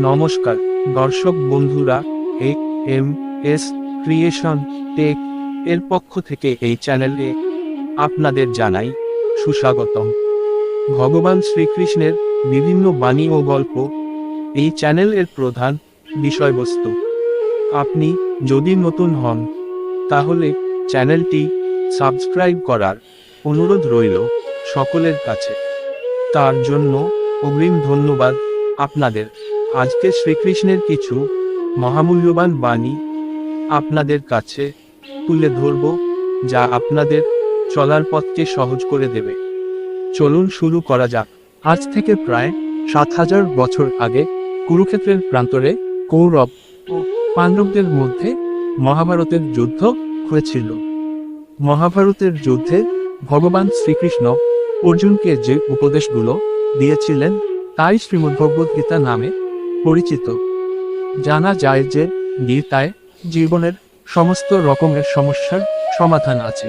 নমস্কার, দর্শক বন্ধুরা, A, M, S, creation, tech এর পক্ষ থেকে এই চ্যানেলে আপনাদের জানাই সুস্বাগতম। ভগবান শ্রীকৃষ্ণের বিভিন্ন বাণী ও গল্প এই চ্যানেলের প্রধান বিষয়বস্তু। আপনি যদি নতুন হন, তাহলে চ্যানেলটি সাবস্ক্রাইব করার অনুরোধ রইল সকলের কাছে। তার জন্য অগ্রিম ধন্যবাদ আপনাদের। আজকে শ্রীকৃষ্ণের কিছু মহামূল্যবান বাণী আপনাদের কাছে তুলে ধরব, যা আপনাদের চলার পথকে সহজ করে দেবে। চলুন শুরু করা যাক। আজ থেকে প্রায় সাত হাজার বছর আগে কুরুক্ষেত্রের প্রান্তরে কৌরব ও পাণ্ডবদের মধ্যে মহাভারতের যুদ্ধ হয়েছিল। মহাভারতের যুদ্ধে ভগবান শ্রীকৃষ্ণ অর্জুনকে যে উপদেশগুলো দিয়েছিলেন, তাই শ্রীমদ্ভগবদ্ গীতা নামে পরিচিত। জানা যায় যে গীতায় জীবনের সমস্ত রকমের সমস্যার সমাধান আছে।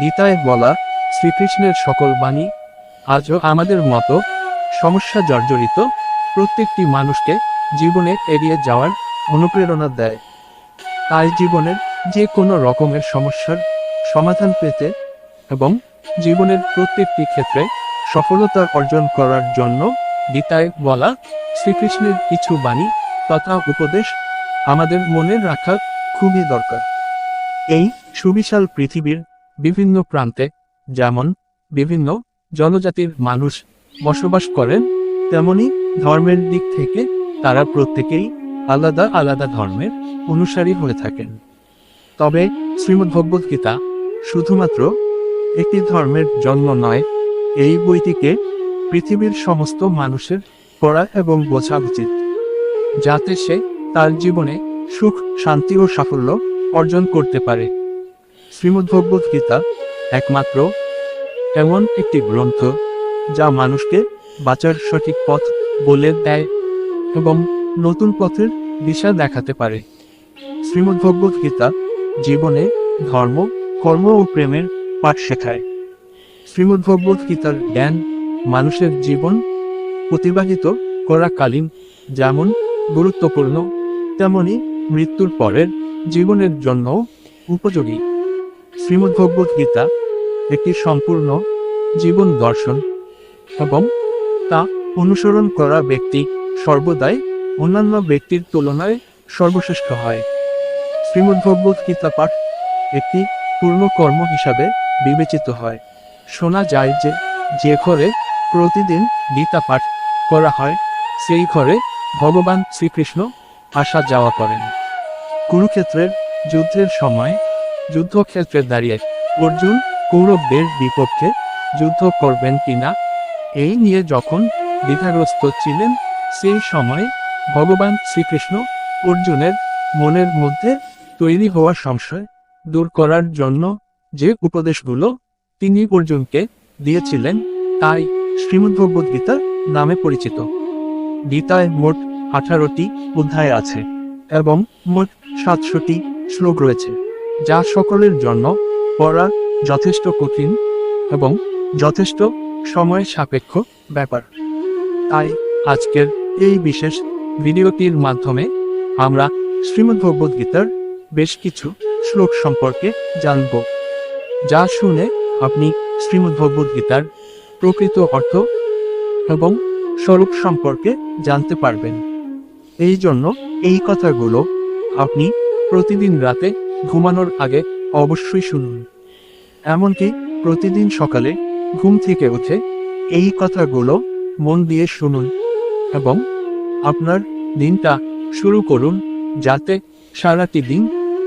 গীতায় বলা শ্রীকৃষ্ণের সকল বাণী আজও আমাদের মতো সমস্যা জর্জরিত প্রত্যেকটি মানুষকে জীবনে এড়িয়ে যাওয়ার অনুপ্রেরণা দেয়। তাই জীবনের যে কোনো রকমের সমস্যার সমাধান পেতে এবং জীবনের প্রত্যেকটি ক্ষেত্রে সফলতা অর্জন করার জন্য গীতায় বলা শ্রীকৃষ্ণের কিছু বাণী তথা উপদেশ আমাদের মনে রাখা খুবই দরকার। এই সুবিশাল পৃথিবীর বিভিন্ন প্রান্তে যেমন বিভিন্ন জনজাতির মানুষ বসবাস করেন, তেমনি ধর্মের দিক থেকে তারা প্রত্যেকেই আলাদা আলাদা ধর্মের অনুসারী হয়ে থাকেন। তবে শ্রীমদ্ভগবদ্ গীতা শুধুমাত্র একটি ধর্মের জন্ম নয়, এই বইটিকে পৃথিবীর সমস্ত মানুষের পড়া এবং বোঝা উচিত। যাতে সে তার জীবনে সুখ, শান্তি ও সাফল্য অর্জন করতে পারে। শ্রীমদ্ভগবদ্ গীতা একমাত্র এমন একটি গ্রন্থ যা মানুষকে বাঁচার সঠিক পথ বলে দেয় এবং নতুন পথের দিশা দেখাতে পারে। শ্রীমদ্ভগবদ্ গীতা জীবনে ধর্ম, কর্ম ও প্রেমের পাঠ শেখায়। শ্রীমদ্ভগবদ্ গীতার জ্ঞান মানুষের জীবন অতিবাহিত করাকালীন যেমন গুরুত্বপূর্ণ, তেমনি মৃত্যুর পরের জীবনের জন্য উপযোগী। শ্রীমদ্ভগবদ্ গীতা একটি সম্পূর্ণ জীবন দর্শন এবং তা অনুসরণ করা ব্যক্তি সর্বদাই অন্যান্য ব্যক্তির তুলনায় সর্বশ্রেষ্ঠ হয়। শ্রীমদ্ভগবদ্ গীতা পাঠ একটি পূর্ণ কর্ম হিসাবে বিবেচিত হয়। শোনা যায় যে যে ঘরে প্রতিদিন গীতা পাঠ করা হয়, সেই ঘরে ভগবান শ্রীকৃষ্ণ আসা যাওয়া করেন। কুরুক্ষেত্রের যুদ্ধের সময় যুদ্ধক্ষেত্রে দাঁড়িয়ে অর্জুন কৌরবদের বিপক্ষে যুদ্ধ করবেন কিনা, এই নিয়ে যখন দ্বিধাগ্রস্ত ছিলেন, সেই সময় ভগবান শ্রীকৃষ্ণ অর্জুনের মনের মধ্যে তৈরি হওয়া সংশয় দূর করার জন্য যে উপদেশগুলো তিনি অর্জুনকে দিয়েছিলেন, তাই শ্রীমদ্ভগবদ্গীতা নামে পরিচিত। গীতায় মোট আঠারোটি অধ্যায় আছে এবং মোট সাতশোটি শ্লোক রয়েছে, যা সকলের জন্য পড়া যথেষ্ট কঠিন এবং যথেষ্ট সময় সাপেক্ষ ব্যাপার। তাই আজকের এই বিশেষ ভিডিওটির মাধ্যমে আমরা শ্রীমদ্ভগবদ্গীতার বেশ কিছু শ্লোক সম্পর্কে জানব, যা শুনে আপনি শ্রীমদ্ভগবদ্গীতার প্রকৃত অর্থ এবং স্বরূপ সম্পর্কে জানতে পারবেন। এই জন্য এই কথাগুলো আপনি প্রতিদিন রাতে ঘুমানোর আগে অবশ্যই শুনুন। এমনকি প্রতিদিন সকালে ঘুম থেকে উঠে এই কথাগুলো মন দিয়ে শুনুন এবং আপনার দিনটা শুরু করুন যাতে সারাটি দিন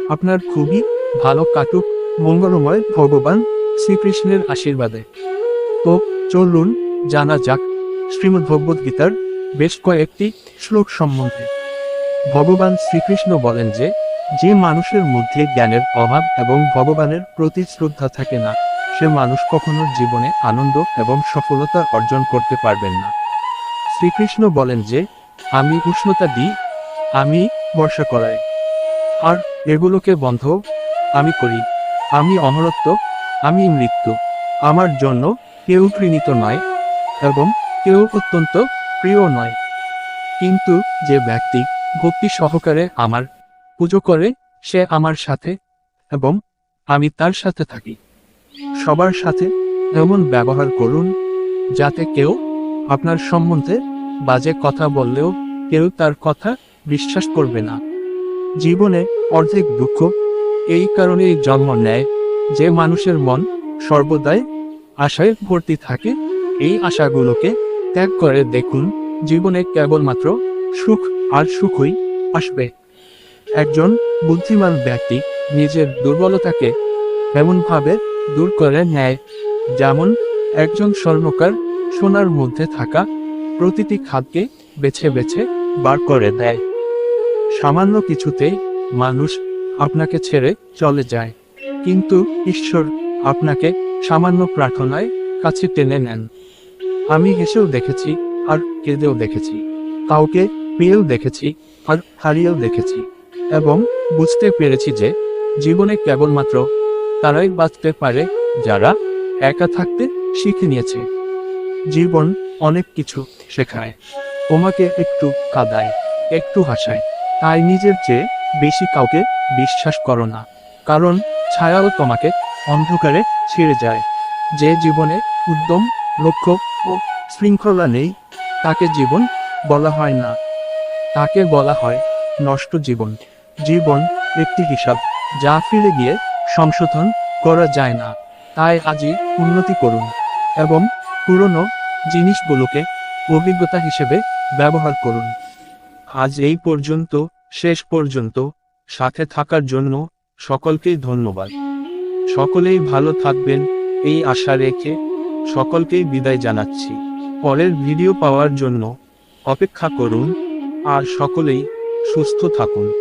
আপনার খুবই ভালো কাটুক। মঙ্গলময় ভগবান শ্রীকৃষ্ণের আশীর্বাদে। তো চলুন জানা যাক শ্রীমদ্ভগবদ্গীতার বেশ কয়েকটি শ্লোক সম্বন্ধে। ভগবান শ্রীকৃষ্ণ বলেন যে যে মানুষের মধ্যে জ্ঞানের অভাব এবং ভগবানের প্রতি শ্রদ্ধা থাকে না, সে মানুষ কখনো জীবনে আনন্দ এবং সফলতা অর্জন করতে পারবেন না। শ্রীকৃষ্ণ বলেন যে, আমি উষ্ণতা দিই, আমি বর্ষা করাই। আর এগুলোকে বন্ধ আমি করি, আমি অমরত্ব, আমি মৃত্যু, আমার জন্য কেউ ঘৃণিত নয়, এবং কেউ অত্যন্ত প্রিয় নয়। কিন্তু যে ব্যক্তি ভক্তি সহকারে আমার পুজো করে, সে আমার সাথে এবং আমি তার সাথে থাকি। সবার সাথে এমন ব্যবহার করুন, যাতে কেউ আপনার সম্বন্ধে বাজে কথা বললেও কেউ তার কথা বিশ্বাস করবে না। জীবনে অর্ধেক দুঃখ এই কারণেই জন্ম নেয় যে মানুষের মন সর্বদাই আশায় ভর্তি থাকে। এই আশাগুলোকে ত্যাগ করে দেখুন, জীবনে কেবলমাত্র সুখ আর সুখই আসবে। একজন বুদ্ধিমান ব্যক্তি নিজের দুর্বলতাকে এমনভাবে দূর করে নেয়, যেমন একজন স্বর্ণকার সোনার মধ্যে থাকা প্রতিটি খাদকে বেছে বেছে বার করে দেয়। সামান্য কিছুতেই মানুষ আপনাকে ছেড়ে চলে যায়, কিন্তু ঈশ্বর আপনাকে সামান্য প্রার্থনায় কাছে টেনে নেন। আমি হেসেও দেখেছি আর কেঁদেও দেখেছি। কাউকে পেয়েও দেখেছি আর হারিয়েও দেখেছি। এবং বুঝতে পেরেছি যে জীবনে কেবলমাত্র তারাই বাঁচতে পারে যারা একা থাকতে শিখে নিয়েছে। জীবন অনেক কিছু শেখায়। তোমাকে একটু কাদায়, একটু হাসায়। তাই নিজের চেয়ে বেশি কাউকে বিশ্বাস করো না। কারণ ছায়াও তোমাকে অন্ধকারে ছিঁড়ে যায়। যে জীবনে উদ্যম লক্ষ্য ও শৃঙ্খলা নেই। তাকে জীবন বলা হয় না। তাকে বলা হয় নষ্ট জীবন। জীবন একটি হিসাব, যা ফিরে গিয়ে সংশোধন করা যায় না। তাই আজই উন্নতি করুন এবং পুরনো জিনিসগুলোকে অভিজ্ঞতা হিসেবে ব্যবহার করুন। আজ এই পর্যন্ত, শেষ পর্যন্ত, সাথে থাকার জন্য সকলকেই ধন্যবাদ। সকলেই ভালো থাকবেন, এই আশা রেখে সকলকেই বিদায় জানাচ্ছি। পরের ভিডিও পাওয়ার জন্য অপেক্ষা করুন আর সকলেই সুস্থ থাকুন।